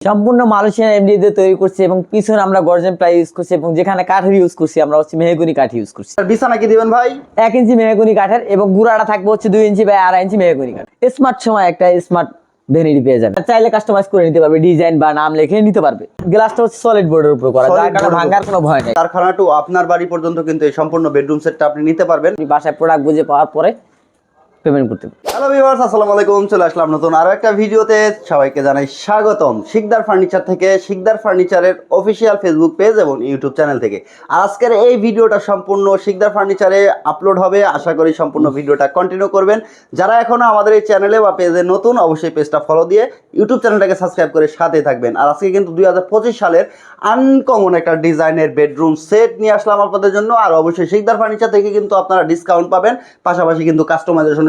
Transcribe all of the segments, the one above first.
সম্পূর্ণ Malaysian MD দিয়ে তৈরি করছি এবং পিছনে আমরা গর্জন প্লাই ইউজ করছি এবং যেখানে কাঠের ইউজ করছি আমরা হচ্ছে মেহগুনি কাঠ ইউজ করছি। আর বিছানা কি দিবেন ভাই? এক ইঞ্চি মেহগুনি কাঠের এবং গুড়াটা থাকবে হচ্ছে দুই ইঞ্চি বা আড়াই ইঞ্চি মেহগুনি কাঠ। স্মার্ট সময় একটা স্মার্ট ভ্যানিটি পেয়ে যাবে চাইলে কাস্টমাইজ করে নিতে পারবে ডিজাইন বা নাম লিখে নিতে পারবে। গ্লাসটা হচ্ছে সলিড বোর্ডের উপর করা যার কারণে ভাঙার কোনো ভয় নেই। কারখানা টু আপনার বাড়ি পর্যন্ত কিন্তু এই সম্পূর্ণ বেডরুম সেটটা আপনি নিতে পারবেন। বাসায় প্রোডাক্ট বুঝে পাওয়ার পরে পেমেন্ট করতে হ্যালো ভিউয়ার্স আসসালামু আলাইকুম, চলে আসলাম নতুন আরও একটা ভিডিওতে। সবাইকে জানাই স্বাগতম শিকদার ফার্নিচার থেকে, শিকদার ফার্নিচারের অফিসিয়াল ফেসবুক পেজ এবং ইউটিউব চ্যানেল থেকে। আজকের এই ভিডিওটা সম্পূর্ণ শিকদার ফার্নিচারে আপলোড হবে। আশা করি সম্পূর্ণ ভিডিওটা কন্টিনিউ করবেন। যারা এখনও আমাদের এই চ্যানেলে বা পেজে নতুন, অবশ্যই পেজটা ফলো দিয়ে ইউটিউব চ্যানেলটাকে সাবস্ক্রাইব করে সাথে থাকবেন। আর আজকে কিন্তু দুই হাজার পঁচিশ সালের আনকমন একটা ডিজাইনের বেডরুম সেট নিয়ে আসলাম আপনাদের জন্য। আর অবশ্যই শিকদার ফার্নিচার থেকে কিন্তু আপনারা ডিসকাউন্ট পাবেন। পাশাপাশি কিন্তু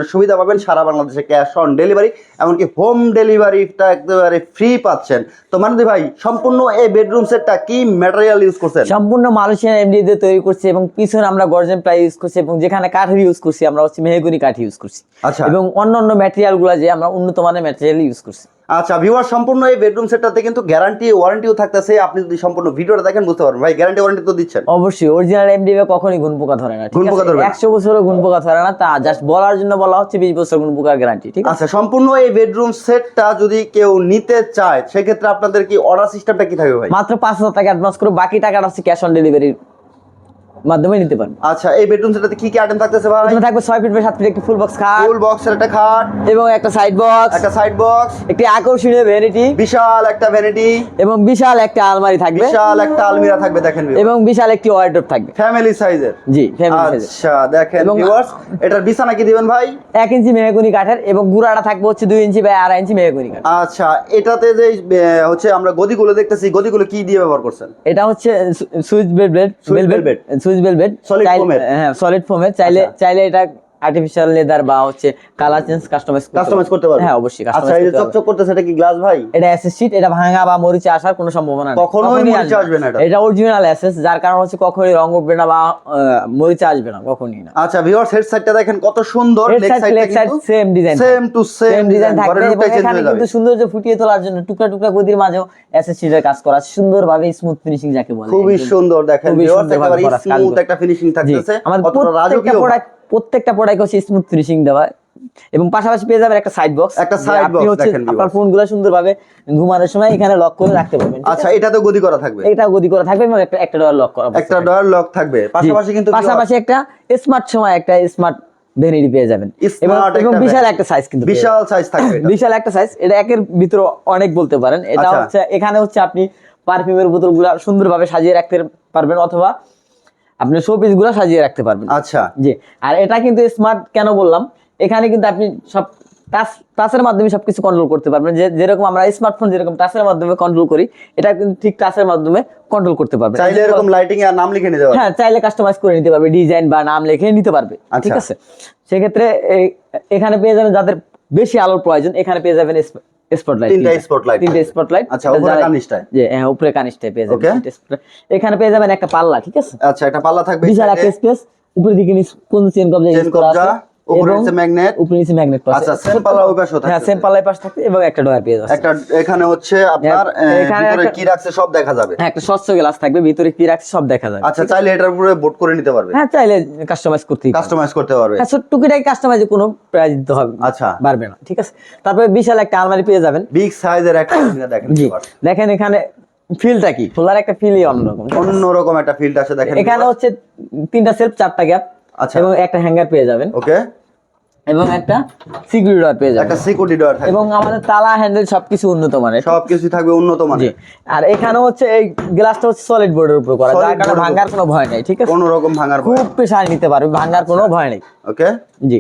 কাস্টমাইজেশনের সুবিধা পাবেন সারা বাংলাদেশে ক্যাশ অন ডেলিভারি এমনকি হোম ডেলিভারিটা একেবারে ফ্রি পাচ্ছেন। তো মানদি ভাই সম্পূর্ণ এই বেডরুম সেটটা কি ম্যাটেরিয়াল ইউজ করছেন? সম্পূর্ণ মালয়েশিয়ান এমডি দিয়ে তৈরি করছি এবং পিছনে আমরা গর্জন প্লাই ইউজ করছি এবং যেখানে কাঠ ইউজ করছি আমরা হচ্ছে মেহগুনি কাঠ ইউজ করছি। আচ্ছা। এবং অন্যান্য অন্য ম্যাটেরিয়াল যে আমরা উন্নত মানের ম্যাটেরিয়াল ইউজ করছি। আচ্ছা ভিউয়ার সম্পূর্ণ এই বেডরুম সেটটাতে কিন্তু গ্যারান্টি ওয়ারেন্টিও থাকতেছে। আপনি যদি সম্পূর্ণ ভিডিওটা দেখেন বুঝতে পারবেন। ভাই গ্যারান্টি ওয়ারেন্টি তো দিচ্ছেন। অবশ্যই অরিজিনাল এমডি কখনই গুণ পোকা ধরে না গুণ পোকা ধরবে না। একশো বছরও গুণ পোকা ধরে না তা জাস্ট বলার জন্য বলা হচ্ছে বিশ বছর গুণ পোকার গ্যারান্টি ঠিক আছে? আচ্ছা সম্পূর্ণ এই বেডরুম সেটটা যদি কেউ নিতে চায় সেক্ষেত্রে আপনাদের কি অর্ডার সিস্টেমটা কি থাকবে ভাই? মাত্র পাঁচ হাজার টাকা অ্যাডভান্স করে বাকি টাকাটা হচ্ছে ক্যাশ অন ডেলিভারির মাধ্যমে নিতে পারবেন আচ্ছা এই বেডরুম সেটটাতে কি কি আইটেম থাকতেছে ভাই? প্রথমে থাকবে ছয় ফিট বাই সাত ফিট একটি ফুল বক্স খাট। ফুল বক্সের একটা খাট। এবং একটা সাইড বক্স একটা সাইড বক্স একটি আকর্ষণীয় ভ্যানিটি বিশাল একটা ভ্যানিটি এবং বিশাল একটা আলমারি থাকবে। বিশাল একটা আলমিরা থাকবে দেখেন এবং বিশাল একটি ওয়ার্ডরোব থাকবে। ফ্যামিলি সাইজের জি ফ্যামিলি সাইজের আচ্ছা দেখেন ভিউয়ার্স এটার বিছানা কি দিবেন ভাই? এক ইঞ্চি মেহগুনি কাঠের এবং গুড়াটা থাকবে হচ্ছে দুই ইঞ্চি বা আড়াই ইঞ্চি মেহগুনি কাঠ। আচ্ছা এটাতে যে হচ্ছে আমরা গদিগুলো দেখতেছি গদিগুলো কি দিয়ে ব্যবহার করছেন? এটা হচ্ছে Swiss velvet Swiss velvet? Swiss velvet solid ফোমের হ্যাঁ সলিড ফোমের চাইলে আচ্ছা। চাইলে এটা আর্টিফিশিয়াল লেদার বা হচ্ছে কালার চেঞ্জ কাস্টমাইজ কাস্টমাইজ করতে পারবেন হ্যাঁ অবশ্যই আচ্ছা এই যে চকচক করতেছে এটা কি গ্লাস ভাই? এটা অ্যাসেস শিট এটা ভাঙা বা মরিচে আসার কোনো সম্ভাবনা নেই। কখনোই মরিচে আসবে না। এটা। এটা অরিজিনাল অ্যাসেস যার কারণ হচ্ছে কখনোই রং উঠবে না বা মরিচে আসবে না কখনোই না। আচ্ছা ভিউয়ার্স হেড সাইডটা দেখেন কত সুন্দর লেগ সাইডটা কিন্তু same design same to same design design থাকবে। এখানে কিন্তু সৌন্দর্য ফুটিয়ে তোলার জন্য টুকরা টুকরা গদির মাঝেও অ্যাসেস শিটের কাজ করা সুন্দরভাবে স্মুথ ফিনিশিং যাকে বলে। খুবই সুন্দর দেখেন। ভিউয়ার্স একেবারে স্মুথ একটা ফিনিশিং থাকতেছে আমাদের প্রত্যেকটা রাজকীয় প্রোডাক্ট প্রত্যেকটা প্রোডাক্ট হচ্ছে স্মুথ ফিনিশিং দেওয়া। এবং পাশাপাশি পেয়ে যাবেন একটা সাইড বক্স একটা side box দেখেন আপনার। ফোনগুলো সুন্দরভাবে ঘুমানোর সময় এখানে লক করে রাখতে পারবেন আচ্ছা এটাতে গদি করা থাকবে। এটা গদি করা থাকবে এবং একটা একটা ডোর লক করা একটা ডয়ার লক থাকবে। পাশাপাশি কিন্তু পাশাপাশি একটা স্মার্ট সময় একটা স্মার্ট ভ্যানিটি পেয়ে যাবেন। এবং এবং বিশাল একটা সাইজ কিন্তু বিশাল সাইজ থাকবে এটা। বিশাল একটা সাইজ এটা একের ভিতরে অনেক বলতে পারেন। এটা আচ্ছা। হচ্ছে এখানে হচ্ছে আপনি পারফিউমের বোতলগুলো সুন্দরভাবে সাজিয়ে রাখতে পারবেন অথবা আপনি শোপিসগুলো সাজিয়ে রাখতে পারবেন। আচ্ছা। জি আর এটা কিন্তু স্মার্ট কেন বললাম? এখানে কিন্তু আপনি সব টাচ টাচের মাধ্যমে সবকিছু কন্ট্রোল করতে পারবেন। যে যেরকম আমরা স্মার্টফোন যেরকম টাচের মাধ্যমে কন্ট্রোল করি এটা কিন্তু ঠিক টাচের মাধ্যমে কন্ট্রোল করতে পারবেন চাইলে এরকম লাইটিং এর নাম লিখে নিতে পারবে। হ্যাঁ চাইলে কাস্টমাইজ করে নিতে পারবে ডিজাইন বা নাম লিখে নিতে পারবে। ঠিক আচ্ছা। আছে? সেক্ষেত্রে এখানে পেয়ে যাবেন যাদের বেশি আলোর প্রয়োজন এখানে পেয়ে যাবেন স্পটলাইট তিনটা spotlight তিনটা স্পটলাইট আচ্ছা, উপরে। যে হ্যাঁ উপরে কানিসটায় পেয়ে যাবেন। এখানে পেয়ে যাবেন একটা পাল্লা ঠিক আছে? আচ্ছা একটা পাল্লা থাকবে বিশাল একটা স্পেস উপরে দিকে নিচ কোন চেন কবজা ইউজ করা আছে? উপরে নিচে ম্যাগনেট উপরে নিচে ম্যাগনেট আচ্ছা, পাল্লা ওই হ্যাঁ সেম পাল্লায় পাশ থাকতে এবং একটা ডয়ার একটা এখানে হচ্ছে আপনার হ্যাঁ, ভিতরে কি রাখছে সব দেখা যাবে। হ্যাঁ একটা স্বচ্ছ গ্লাস থাকবে ভিতরে কি রাখছে সব দেখা যাবে। আচ্ছা চাইলে এটার উপরে বোট করে নিতে পারবে। হ্যাঁ চাইলে কাস্টমাইজ করতে কাস্টমাইজ করতে পারবে। হ্যাঁ কোনো প্রাইস দিতে হবে আচ্ছা। পারবে না ঠিক আছে? তারপরে বিশাল একটা আলমারি পেয়ে যাবেন। বিগ সাইজের একটা দেখেন দেখেন এখানে ফিলটা কি? খোলার একটা ফিলই অন্যরকম অন্যরকম একটা ফিল্ড আছে দেখেন এখানে হচ্ছে তিনটা সেলফ চারটা গ্যাপ আচ্ছা। এবং একটা হ্যাঙ্গার পেয়ে যাবেন। ওকে এবং একটা সিকিউরিটি ডোর পেয়ে যাবেন একটা সিকিউরিটি ডোর থাকবে। এবং আমাদের তালা হ্যান্ডেল সবকিছু উন্নত মানের। সবকিছু থাকবে উন্নত মানের। আর এখানে হচ্ছে এই গ্লাসটা হচ্ছে সলিড বোর্ডের উপর করা। যার কারণে ভাঙার কোনো ভয় নাই ঠিক আছে? কোনো রকম ভাঙার খুব প্রেসার নিতে পারবে ভাঙার কোনো ভয় নেই। ওকে জি।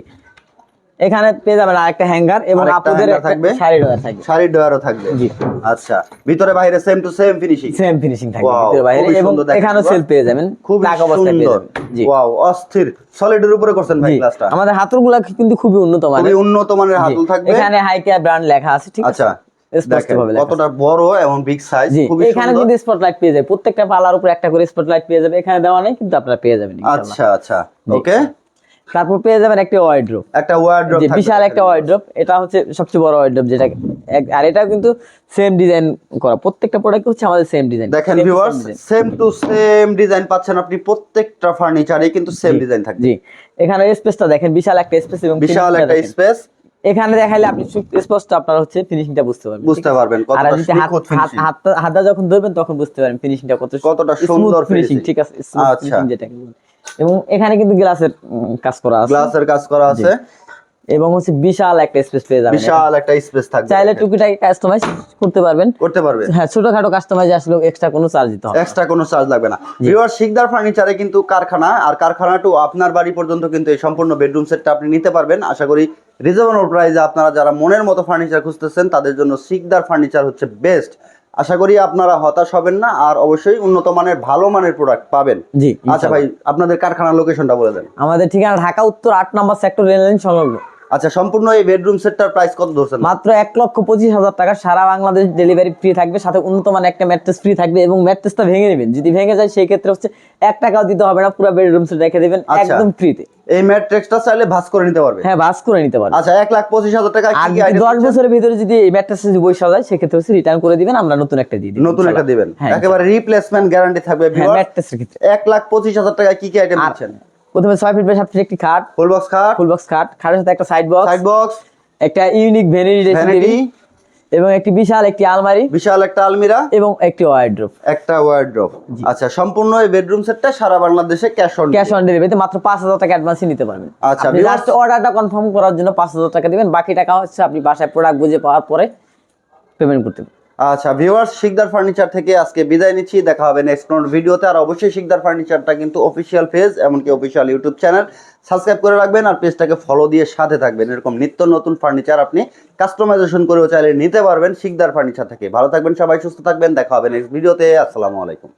এখানে পেয়ে যাবেন আরেকটা হ্যাঙ্গার এবং আপনাদের থাকবে। শাড়ি ডোর থাকবে। শাড়ির ডোয়ারও থাকবে। জি। আচ্ছা ভিতরে বাইরে same to same finishing same finishing থাকবে ভিতরে বাইরে এবং এখানেও সেল পেয়ে যাবেন। পেয়ে সুন্দর। জি। ওয়াও অস্থির। সলিডের উপরে করছেন ভাই জি। গ্লাসটা আমাদের হাতুড়গুলা কিন্তু খুবই উন্নত মানের। খুবই উন্নত মানের। হাতল থাকবে। এখানে হাই কেয়ার ব্র্যান্ড লেখা আছে ঠিক আছে? আচ্ছা। কতটা বড় এবং বিগ সাইজ খুবই এখানে সুন্দর। কিন্তু স্পটলাইট পেয়ে যাবে। প্রত্যেকটা পালার উপর একটা করে স্পটলাইট পেয়ে যাবে। এখানে দেওয়া নেই কিন্তু আপনারা পেয়ে যাবেন আচ্ছা আচ্ছা। ওকে তারপর পেয়ে যাবেন একটা ওয়ার্ড্রোপ একটা ওয়ার্ড্রপ যে বিশাল একটা ওয়ার্ড্রোপ এটা হচ্ছে সবচেয়ে বড় ওয়ার্ড্রোপ যেটা আর এটা কিন্তু সেম ডিজাইন করা। প্রত্যেকটা প্রোডাক্ট হচ্ছে আমাদের সেম ডিজাইন দেখেন viewers same to same design পাচ্ছেন আপনি প্রত্যেকটা ফার্নিচারে কিন্তু সেম ডিজাইন থাকবে। জি। এখানে স্পেসটা দেখেন বিশাল একটা স্পেস এবং বিশাল একটা স্পেস এখানে দেখাইলে আপনি স্পষ্ট আপনার হচ্ছে ফিনিশিংটা বুঝতে পারবেন বুঝতে পারবেন আর যদি হাতটা যখন ধরবেন তখন বুঝতে পারবেন ফিনিশিংটা কত কতটা সুন্দর ফিনিশিং ঠিক আছে? আচ্ছা। যেটাকে বলে। এবং এখানে কিন্তু গ্লাসের কাজ করা আছে। গ্লাসের কাজ করা আছে। এবং হচ্ছে বিশাল একটা স্পেস পেয়ে যাবেন বিশাল একটা স্পেস থাকবে চাইলে। টুকিটাকি কাস্টমাইজ করতে পারবেন। করতে পারবে। হ্যাঁ ছোটখাটো কাস্টমাইজ আসলে এক্সট্রা কোনো চার্জ দিতে হবে এক্সট্রা কোনো চার্জ লাগবে না। ভিউয়ার শিকদার ফার্নিচারে কিন্তু কারখানা আর কারখানা টু আপনার বাড়ি পর্যন্ত কিন্তু এই সম্পূর্ণ বেডরুম সেটটা আপনি নিতে পারবেন। আশা করি রিজনেবল প্রাইসে আপনারা যারা মনের মতো ফার্নিচার খুঁজতেছেন তাদের জন্য শিকদার ফার্নিচার হচ্ছে বেস্ট আশা করি আপনারা হতাশ হবেন না আর অবশ্যই উন্নত মানের ভালো মানের প্রোডাক্ট পাবেন। জি আচ্ছা ভাই আপনাদের কারখানার লোকেশনটা বলে দেন। আমাদের ঠিকানা ঢাকা উত্তর আট নম্বর সেক্টর রেল লাইন সংলগ্ন। আচ্ছা সম্পূর্ণ এই বেডরুম সেটটার প্রাইস কত ধরছেন? মাত্র এক লক্ষ পঁচিশ হাজার টাকা। সারা বাংলাদেশ ডেলিভারি ফ্রি থাকবে সাথে উন্নত মানের একটা ম্যাট্রেস ফ্রি থাকবে এবং ম্যাট্রেসটা ভেঙে নেবেন। যদি ভেঙে যায় সেই ক্ষেত্রে হচ্ছে এক টাকাও দিতে হবে না পুরো বেডরুম সেট রেখে দেবেন আচ্ছা। একদম ফ্রিতে এই ম্যাট্রিক্সটা চাইলে ভাস করে নিতে পারবে? হ্যাঁ বাস করে নিতে পারবে। আচ্ছা এক লাখ পঁচিশ হাজার টাকা আর দশ বছরের ভিতরে যদি এই ম্যাট্রেস যদি যায় সেক্ষেত্রে হচ্ছে রিটার্ন করে দিবেন আমরা নতুন একটা দিয়ে দিই নতুন একটা দিবেন। হ্যাঁ একেবারে রিপ্লেসমেন্ট গ্যারান্টি থাকবে ম্যাট্রেসের ক্ষেত্রে। এক লাখ পঁচিশ হাজার টাকা কি কি আইটেম আর দিচ্ছেন প্রথমে ছয় ফিট বাই সাত ফিট একটি খাট। ফুল বক্স খাট। ফুল বক্স খাট। খাটের সাথে একটা সাইড বক্স সাইড বক্স একটা ইউনিক ভ্যানিটি ভ্যানিটি এবং একটি বিশাল একটি আলমারি। বিশাল একটা আলমিরা। এবং একটি ওয়ার্ড্রোপ একটা ওয়ার্ড্রপ আচ্ছা সম্পূর্ণ এই বেডরুম সেটটা সারা বাংলাদেশে ক্যাশ অন ক্যাশ অন ডেলিভারিতে মাত্র পাঁচ হাজার টাকা অ্যাডভান্সই নিতে পারবেন। আচ্ছা, viewers- অর্ডারটা কনফার্ম করার জন্য পাঁচ হাজার টাকা দিবেন। বাকি টাকা হচ্ছে আপনি বাসায় প্রোডাক্ট বুঝে পাওয়ার পরে পেমেন্ট করতে হবে। আচ্ছা ভিউয়ার্স শিকদার ফার্নিচার থেকে আজকে বিদায় নিচ্ছি। দেখা হবে নেক্সট ভিডিওতে আর অবশ্যই শিকদার ফার্নিচারটা কিন্তু অফিসিয়াল পেজ এমনকি অফিসিয়াল ইউটিউব চ্যানেল সাবস্ক্রাইব করে রাখবেন আর পেজটাকে ফলো দিয়ে সাথে থাকবেন। এরকম নিত্য নতুন ফার্নিচার আপনি কাস্টমাইজেশন করেও চাইলে নিতে পারবেন শিকদার ফার্নিচার থেকে। ভালো থাকবেন সবাই, সুস্থ থাকবেন। দেখা হবে নেক্সট ভিডিওতে আসসালামু আলাইকুম।